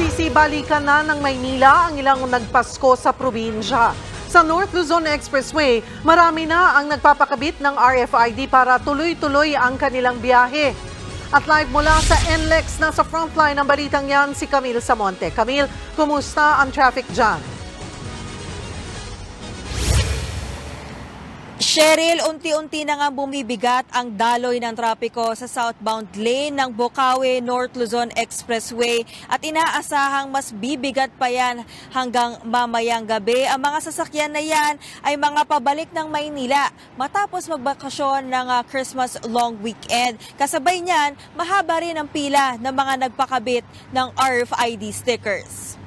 Nagsisibalikan na ng Maynila ang ilang nagpasko sa probinsya. Sa North Luzon Expressway, marami na ang nagpapakabit ng RFID para tuloy-tuloy ang kanilang biyahe. At live mula sa NLEX na sa frontline ng balitang yan si Camille Samonte. Camille, kumusta ang traffic jam? Cheryl, unti-unti na nga bumibigat ang daloy ng trapiko sa southbound lane ng Bocaue North Luzon Expressway at inaasahang mas bibigat pa yan hanggang mamayang gabi. Ang mga sasakyan na yan ay mga pabalik ng Maynila matapos magbakasyon ng ah, Christmas long weekend. Kasabay niyan, mahaba rin ang pila ng mga nagpakabit ng RFID stickers.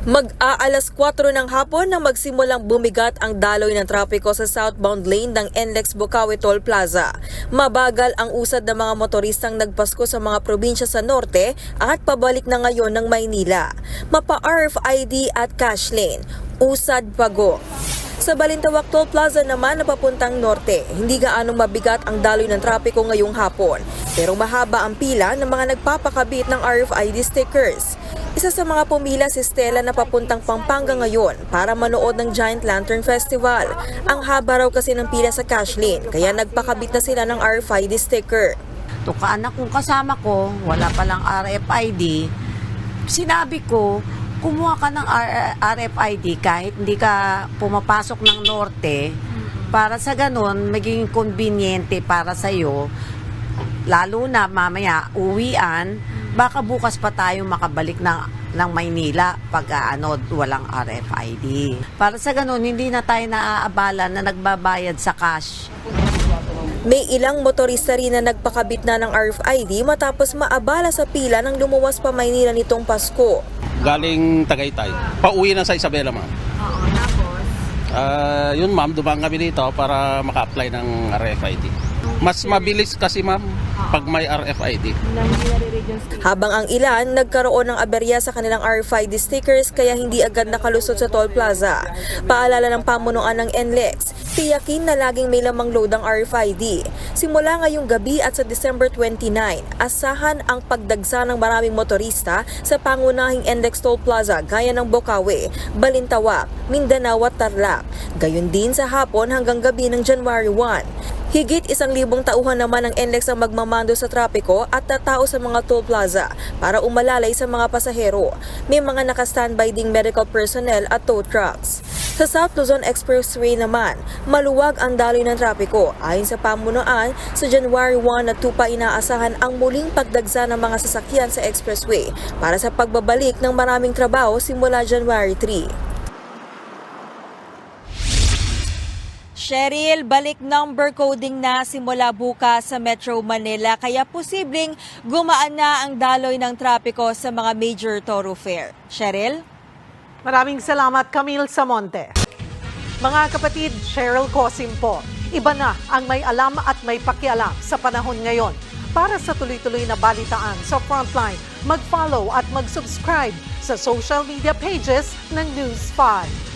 Mag-aalas 4 ng hapon na magsimulang bumigat ang daloy ng trapiko sa southbound lane ng NLEX Bocaue Toll Plaza. Mabagal ang usad ng mga motoristang nagpasko sa mga probinsya sa norte at pabalik na ngayon ng Maynila. Mapa-RFID at cash lane. Usad pago. Sa Balintawak Toll Plaza naman na papuntang norte, hindi gaanong mabigat ang daloy ng trapiko ngayong hapon. Pero mahaba ang pila ng mga nagpapakabit ng RFID stickers. Isa sa mga pumila si Stella na papuntang Pampanga ngayon para manood ng Giant Lantern Festival. Ang haba raw kasi ng pila sa cash lane, kaya nagpakabit na sila ng RFID sticker. to kaanak kong kasama ko, wala palang RFID, sinabi ko, kumuha ka ng RFID kahit hindi ka pumapasok ng norte para sa ganun, maging conveniente para sa iyo lalo na mamaya uwian, baka bukas pa tayo makabalik ng ng Maynila pag ah, ano, walang RFID. Para sa ganun, hindi na tayo naaabala na nagbabayad sa cash. May ilang motorista rin na nagpakabit na ng RFID matapos maabala sa pila ng lumuwas pa Maynila nitong Pasko. galing Tagaytay. Pauwi na sa Isabela, ma'am. Oo, tapos? Ah, yun, ma'am, dumang kami dito para maka-apply ng RFID. Mas mabilis kasi, ma'am, pag may RFID. Habang ang ilan nagkaroon ng aberya sa kanilang RFID stickers kaya hindi agad nakalusot sa toll plaza. Paalala ng pamunuan ng NLEX, tiyakin na laging may lamang load ang RFID. Simula ngayong gabi at sa December 29, asahan ang pagdagsa ng maraming motorista sa pangunahing NLEX toll plaza gaya ng Bocaue, Balintawak, Mindanao at Tarlac. Gayon din sa hapon hanggang gabi ng January 1. Higit isang libong tauhan naman ang NLEX ang magmamando sa trapiko at tatao sa mga toll plaza para umalalay sa mga pasahero. May mga nakastandby ding medical personnel at tow trucks. Sa South Luzon Expressway naman, maluwag ang daloy ng trapiko. Ayon sa pamunuan, sa January 1 at 2 pa inaasahan ang muling pagdagsa ng mga sasakyan sa expressway para sa pagbabalik ng maraming trabaho simula January 3. Cheryl, balik number coding na simula bukas sa Metro Manila kaya posibleng gumaan na ang daloy ng trapiko sa mga major thoroughfare. Cheryl? Maraming salamat, Camille Samonte. Mga kapatid, Cheryl Cosim po. Iba na ang may alam at may pakialam sa panahon ngayon. Para sa tuloy-tuloy na balitaan sa Frontline, mag-follow at mag-subscribe sa social media pages ng News 5.